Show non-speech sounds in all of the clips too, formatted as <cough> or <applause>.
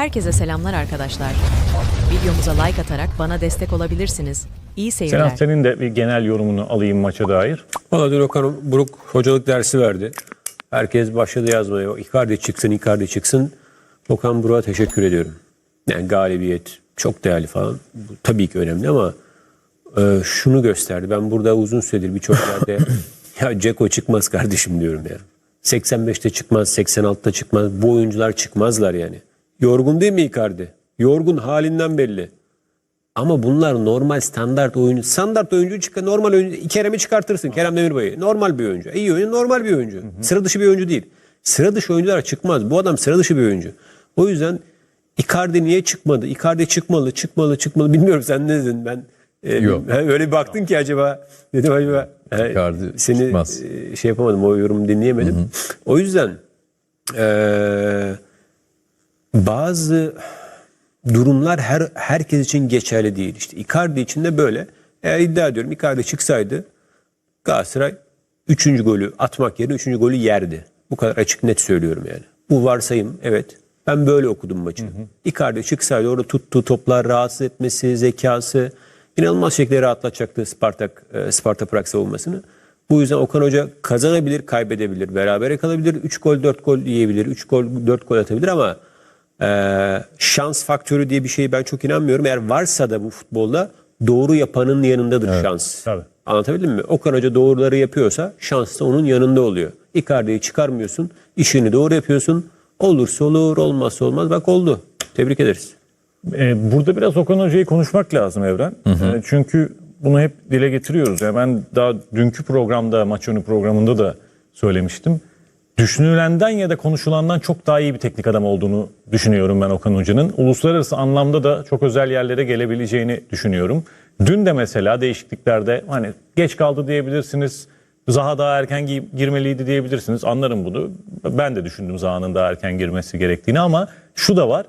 Herkese selamlar arkadaşlar. Videomuza like atarak bana destek olabilirsiniz. İyi seyirler. Selam senin de bir genel yorumunu alayım maça dair. Valla dün Okan Buruk hocalık dersi verdi. Herkes başladı yazmaya. Icardi çıksın, Icardi çıksın. Okan Buruk'a teşekkür ediyorum. Yani galibiyet çok değerli falan. Bu tabii ki önemli ama e, şunu gösterdi. Ben burada uzun süredir birçok yerde <coughs> ya Ceko çıkmaz kardeşim diyorum ya. 85'te çıkmaz, 86'ta çıkmaz. Bu oyuncular çıkmazlar yani. Yorgun değil mi Icardi? Yorgun halinden belli. Ama bunlar normal standart oyuncu. Standart oyuncu çıkar, normal oyuncu. Kerem'i çıkartırsın. Kerem Demirbay'ı. Normal bir oyuncu. İyi oyuncu, normal bir oyuncu. Sıra dışı bir oyuncu değil. Sıra dışı oyuncular çıkmaz. Bu adam sıra dışı bir oyuncu. O yüzden Icardi niye çıkmadı? Icardi çıkmalı, çıkmalı, çıkmalı. Bilmiyorum sen ne dedin? Ben e, Yok. <laughs> öyle bir baktın ki acaba dedim acaba Icardi seni çıkmaz. e, şey yapamadım o yorumu dinleyemedim. O yüzden e, bazı durumlar her herkes için geçerli değil. İşte Icardi için de böyle. Eğer iddia ediyorum Icardi çıksaydı Galatasaray 3. golü atmak yerine 3. golü yerdi. Bu kadar açık net söylüyorum yani. Bu varsayım evet. Ben böyle okudum maçı. Icardi çıksaydı orada tuttuğu toplar rahatsız etmesi, zekası inanılmaz şekilde rahatlatacaktı Spartak e, Sparta Prag savunmasını. Bu yüzden Okan Hoca kazanabilir, kaybedebilir, berabere kalabilir, 3 gol 4 gol yiyebilir, 3 gol 4 gol atabilir ama ee, şans faktörü diye bir şeye ben çok inanmıyorum. Eğer varsa da bu futbolda doğru yapanın yanındadır şans. tabii. Anlatabildim mi? Okan Hoca doğruları yapıyorsa şans da onun yanında oluyor. Icardi'yi çıkarmıyorsun, işini doğru yapıyorsun. Olursa olur, olmazsa olmaz. Bak oldu. Tebrik ederiz. Ee, burada biraz Okan Hoca'yı konuşmak lazım Evren. Ee, çünkü bunu hep dile getiriyoruz. Yani ben daha dünkü programda, maç önü programında da söylemiştim. Düşünülenden ya da konuşulandan çok daha iyi bir teknik adam olduğunu düşünüyorum ben Okan Hoca'nın. Uluslararası anlamda da çok özel yerlere gelebileceğini düşünüyorum. Dün de mesela değişikliklerde hani geç kaldı diyebilirsiniz. Zaha daha erken gi- girmeliydi diyebilirsiniz. Anlarım bunu. Ben de düşündüm Zaha'nın daha erken girmesi gerektiğini ama şu da var.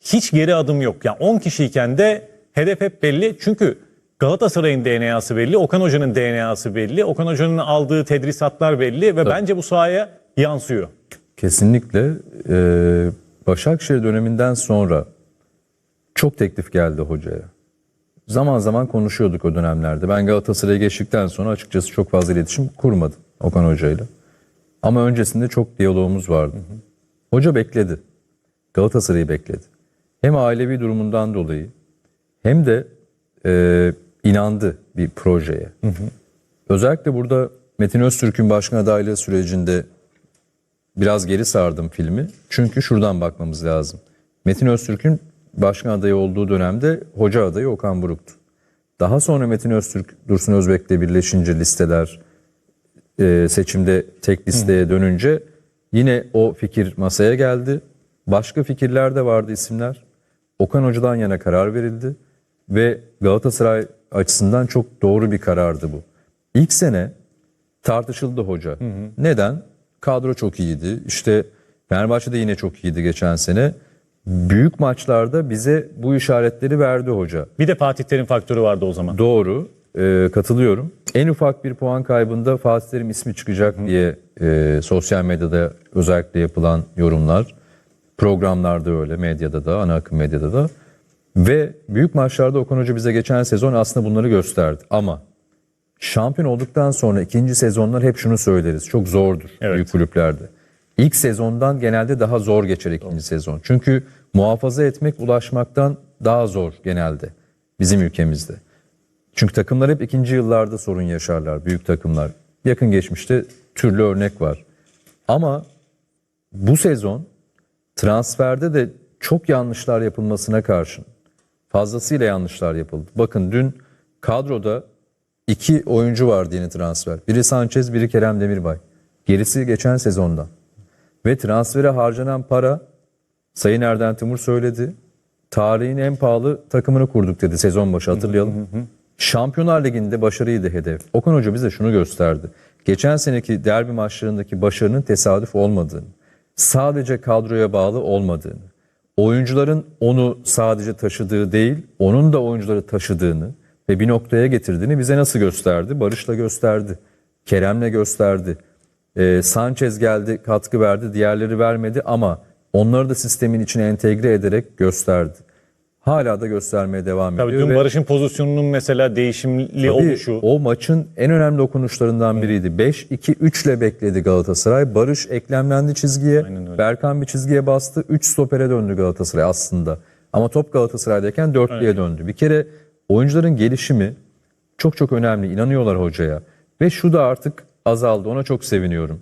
Hiç geri adım yok. Yani 10 kişiyken de hedef hep belli. Çünkü Galatasaray'ın DNA'sı belli, Okan Hoca'nın DNA'sı belli, Okan Hoca'nın aldığı tedrisatlar belli ve bence bu sahaya yansıyor. Kesinlikle e, Başakşehir döneminden sonra çok teklif geldi hocaya. Zaman zaman konuşuyorduk o dönemlerde. Ben Galatasaray'a geçtikten sonra açıkçası çok fazla iletişim kurmadım Okan Hoca'yla. Ama öncesinde çok diyalogumuz vardı. Hoca bekledi. Galatasaray'ı bekledi. Hem ailevi durumundan dolayı hem de e, inandı bir projeye. Özellikle burada Metin Öztürk'ün başkan adaylığı sürecinde biraz geri sardım filmi. Çünkü şuradan bakmamız lazım. Metin Öztürk'ün başkan adayı olduğu dönemde hoca adayı Okan Buruk'tu. Daha sonra Metin Öztürk, Dursun Özbek'le birleşince listeler e, seçimde tek listeye dönünce yine o fikir masaya geldi. Başka fikirler de vardı isimler. Okan Hoca'dan yana karar verildi ve Galatasaray açısından çok doğru bir karardı bu. İlk sene tartışıldı hoca. Neden? Kadro çok iyiydi. İşte Fenerbahçe de yine çok iyiydi geçen sene. Büyük maçlarda bize bu işaretleri verdi hoca. Bir de Fatih Terim faktörü vardı o zaman. Doğru, e, katılıyorum. En ufak bir puan kaybında Fatih Terim ismi çıkacak diye e, sosyal medyada özellikle yapılan yorumlar. Programlarda öyle, medyada da, ana akım medyada da. Ve büyük maçlarda Okan Hoca bize geçen sezon aslında bunları gösterdi. Ama şampiyon olduktan sonra ikinci sezonlar hep şunu söyleriz. Çok zordur Evet. büyük kulüplerde. İlk sezondan genelde daha zor geçer ikinci sezon. Çünkü muhafaza etmek ulaşmaktan daha zor genelde bizim ülkemizde. Çünkü takımlar hep ikinci yıllarda sorun yaşarlar, büyük takımlar. Yakın geçmişte türlü örnek var. Ama bu sezon transferde de çok yanlışlar yapılmasına karşın fazlasıyla yanlışlar yapıldı. Bakın dün kadroda iki oyuncu vardı yeni transfer. Biri Sanchez, biri Kerem Demirbay. Gerisi geçen sezondan. Ve transfere harcanan para Sayın Erden Timur söyledi. Tarihin en pahalı takımını kurduk dedi sezon başı hatırlayalım. Şampiyonlar Ligi'nde başarıydı hedef. Okan Hoca bize şunu gösterdi. Geçen seneki derbi maçlarındaki başarının tesadüf olmadığını, sadece kadroya bağlı olmadığını, oyuncuların onu sadece taşıdığı değil, onun da oyuncuları taşıdığını ve bir noktaya getirdiğini bize nasıl gösterdi? Barış'la gösterdi, Kerem'le gösterdi. Ee, Sanchez geldi, katkı verdi, diğerleri vermedi ama Onları da sistemin içine entegre ederek gösterdi. Hala da göstermeye devam Tabii ediyor. dün ve- Barış'ın pozisyonunun mesela değişimli Tabii oluşu. o maçın en önemli dokunuşlarından biriydi. 5-2-3 ile bekledi Galatasaray. Barış eklemlendi çizgiye. Berkan bir çizgiye bastı. 3 stopere döndü Galatasaray aslında. Ama top Galatasaray'dayken dörtlüye döndü. Bir kere oyuncuların gelişimi çok çok önemli. İnanıyorlar hocaya. Ve şu da artık azaldı. Ona çok seviniyorum.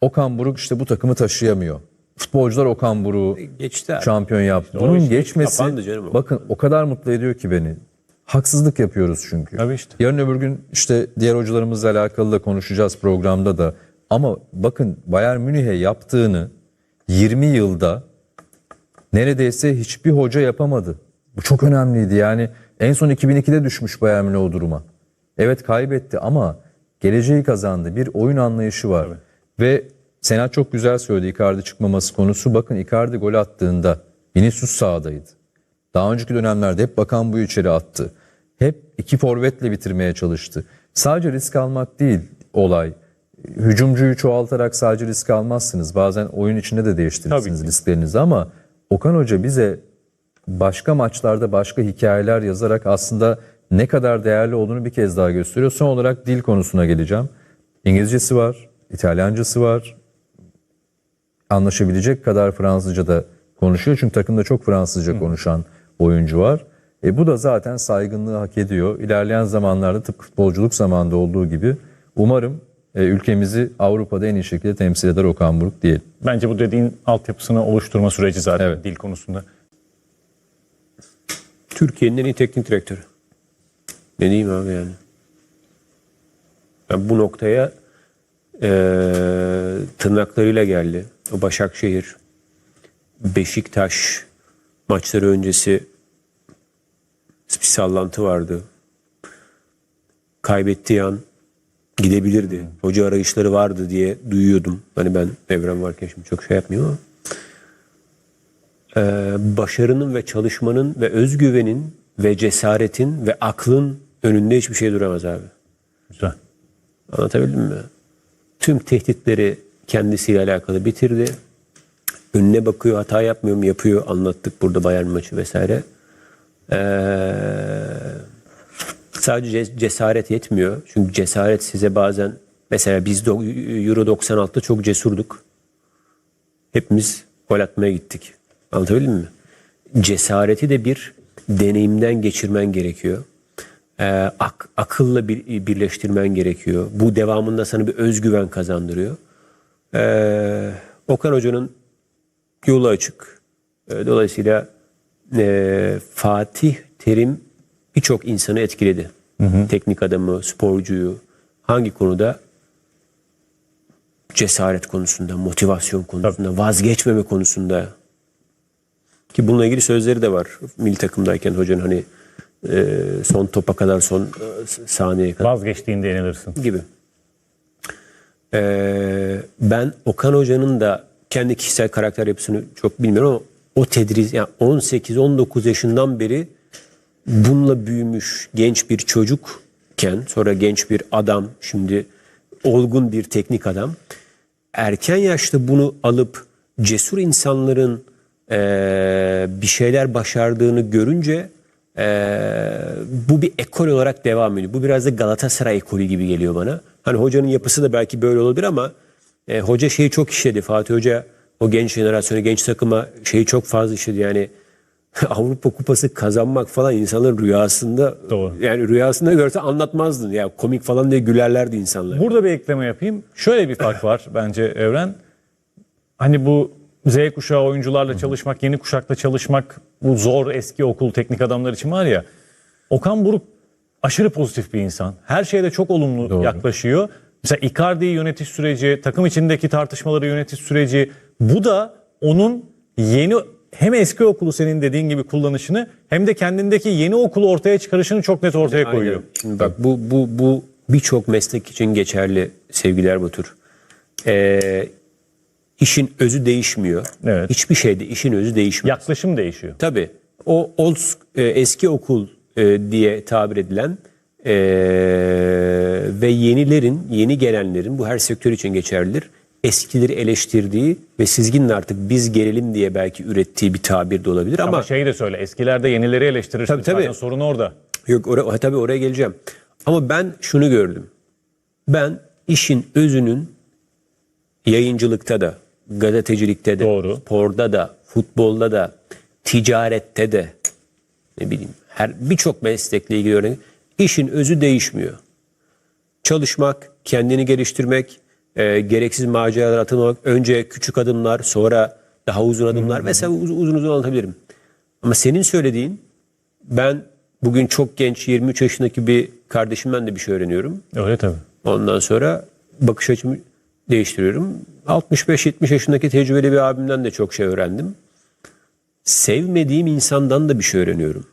Okan Buruk işte bu takımı taşıyamıyor. Futbolcular Okan Buruk'u Geçti abi. şampiyon yaptı. o Bunun iş geçmesi bakın o kadar mutlu ediyor ki beni. Haksızlık yapıyoruz çünkü. Tabii işte. Yarın öbür gün işte diğer hocalarımızla alakalı da konuşacağız programda da. Ama bakın Bayern Münih'e yaptığını 20 yılda neredeyse hiçbir hoca yapamadı. Bu çok önemliydi. Yani en son 2002'de düşmüş Bayern Münih o duruma. Evet kaybetti ama geleceği kazandı. Bir oyun anlayışı var. Ve Senat çok güzel söyledi Icardi çıkmaması konusu. Bakın Icardi gol attığında Vinicius sahadaydı. Daha önceki dönemlerde hep Bakan bu içeri attı. Hep iki forvetle bitirmeye çalıştı. Sadece risk almak değil olay. Hücumcuyu çoğaltarak sadece risk almazsınız. Bazen oyun içinde de değiştirirsiniz risklerinizi ama Okan Hoca bize başka maçlarda başka hikayeler yazarak aslında ne kadar değerli olduğunu bir kez daha gösteriyor. Son olarak dil konusuna geleceğim. İngilizcesi var, İtalyancası var. Anlaşabilecek kadar Fransızca da konuşuyor. Çünkü takımda çok Fransızca konuşan oyuncu var. E bu da zaten saygınlığı hak ediyor. İlerleyen zamanlarda tıpkı futbolculuk zamanında olduğu gibi umarım e, ülkemizi Avrupa'da en iyi şekilde temsil eder Okan Buruk diyelim. Bence bu dediğin altyapısını oluşturma süreci zaten Evet. dil konusunda. Türkiye'nin en iyi teknik direktörü. Ne diyeyim abi yani. Yani bu noktaya eee, tırnaklarıyla geldi. O Başakşehir, Beşiktaş maçları öncesi bir sallantı vardı. Kaybettiği an gidebilirdi. Hoca arayışları vardı diye duyuyordum. Hani ben Evren varken şimdi çok şey yapmıyorum ama başarının ve çalışmanın ve özgüvenin ve cesaretin ve aklın önünde hiçbir şey duramaz abi. Güzel. Anlatabildim mi? Tüm tehditleri kendisiyle alakalı bitirdi. Önüne bakıyor, hata yapmıyor mu? Yapıyor. Anlattık burada Bayern maçı vesaire. Ee, sadece ce- cesaret yetmiyor. Çünkü cesaret size bazen mesela biz Euro 96'da çok cesurduk. Hepimiz gol atmaya gittik. Anlatabildim mi? Cesareti de bir deneyimden geçirmen gerekiyor. Ee, ak- akılla bir, birleştirmen gerekiyor. Bu devamında sana bir özgüven kazandırıyor. Ee, Okan Hoca'nın yolu açık. Ee, dolayısıyla e, Fatih Terim birçok insanı etkiledi. Teknik adamı, sporcuyu. Hangi konuda? Cesaret konusunda, motivasyon konusunda, vazgeçmeme konusunda. Ki bununla ilgili sözleri de var. Milli takımdayken hocanın hani e, son topa kadar, son e, saniyeye kadar Vazgeçtiğinde yenilirsin. gibi. Ee, ben Okan Hoca'nın da kendi kişisel karakter yapısını çok bilmiyorum ama o tedris yani 18-19 yaşından beri bununla büyümüş genç bir çocukken sonra genç bir adam şimdi olgun bir teknik adam erken yaşta bunu alıp cesur insanların eee, bir şeyler başardığını görünce eee, bu bir ekol olarak devam ediyor. Bu biraz da Galatasaray ekolü gibi geliyor bana. Hani hocanın yapısı da belki böyle olabilir ama e, hoca şeyi çok işledi. Fatih Hoca o genç jenerasyona, genç takıma şeyi çok fazla işledi. Yani <laughs> Avrupa Kupası kazanmak falan insanların rüyasında Doğru. yani rüyasında görse anlatmazdın. Ya komik falan diye gülerlerdi insanlar. Burada bir ekleme yapayım. Şöyle bir fark var bence Evren. Hani bu Z kuşağı oyuncularla çalışmak, yeni kuşakla çalışmak bu zor eski okul teknik adamlar için var ya. Okan Buruk aşırı pozitif bir insan. Her şeyde çok olumlu Doğru. yaklaşıyor. Mesela Icardi'yi yönetiş süreci, takım içindeki tartışmaları yönetiş süreci bu da onun yeni hem eski okulu senin dediğin gibi kullanışını hem de kendindeki yeni okulu ortaya çıkarışını çok net ortaya koyuyor. Şimdi bak bu bu bu birçok meslek için geçerli sevgiler Batur. Ee, işin özü değişmiyor. Evet. Hiçbir şeyde işin özü değişmiyor. Yaklaşım değişiyor. Tabii. O old, e, eski okul e, diye tabir edilen e, ve yenilerin, yeni gelenlerin bu her sektör için geçerlidir. eskileri eleştirdiği ve Sizgin'in artık biz gelelim diye belki ürettiği bir tabir de olabilir ama, Ama şeyi de söyle eskilerde yenileri eleştirirsiniz. Tabii, tabii. Zaten sorun orada. Yok oraya, tabii oraya geleceğim. Ama ben şunu gördüm. Ben işin özünün yayıncılıkta da, gazetecilikte de, Doğru. sporda da, futbolda da, ticarette de ne bileyim her birçok meslekle ilgili örnek işin özü değişmiyor. Çalışmak, kendini geliştirmek, e, gereksiz maceralar atılmak, önce küçük adımlar, sonra daha uzun adımlar vesaire uz- uzun uzun anlatabilirim. Ama senin söylediğin ben bugün çok genç 23 yaşındaki bir kardeşimden de bir şey öğreniyorum. Öyle tabii. Ondan sonra bakış açımı değiştiriyorum. 65-70 yaşındaki tecrübeli bir abimden de çok şey öğrendim. Sevmediğim insandan da bir şey öğreniyorum.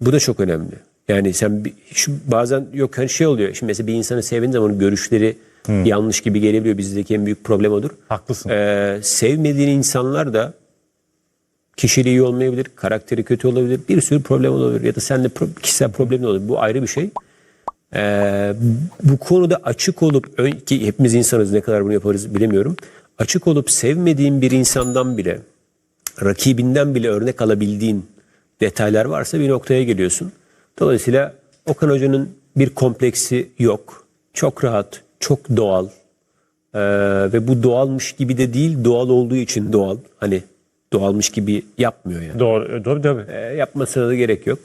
Bu da çok önemli. Yani sen bir- şu bazen yok hani şey oluyor. Şimdi mesela bir insanı sevdiğin zaman görüşleri yanlış gibi gelebiliyor. Bizdeki en büyük problem odur. Haklısın. Ee, sevmediğin insanlar da kişiliği iyi olmayabilir, karakteri kötü olabilir, bir sürü problem olabilir ya da seninle pro- kişisel problemin olabilir. Bu ayrı bir şey. Ee, bu konuda açık olup ki hepimiz insanız ne kadar bunu yaparız bilemiyorum. Açık olup sevmediğin bir insandan bile rakibinden bile örnek alabildiğin detaylar varsa bir noktaya geliyorsun. Dolayısıyla Okan Hoca'nın bir kompleksi yok. Çok rahat, çok doğal. Ee, ve bu doğalmış gibi de değil, doğal olduğu için doğal. Hani doğalmış gibi yapmıyor yani. Doğru, doğru tabii. Ee, yapmasına da gerek yok.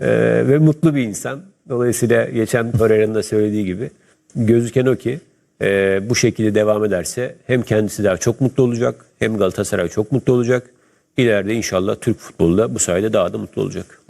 Ee, ve mutlu bir insan. Dolayısıyla geçen Torreira'nın da söylediği gibi gözüken o ki e, bu şekilde devam ederse hem kendisi daha çok mutlu olacak hem Galatasaray çok mutlu olacak. İleride inşallah Türk futbolu da bu sayede daha da mutlu olacak.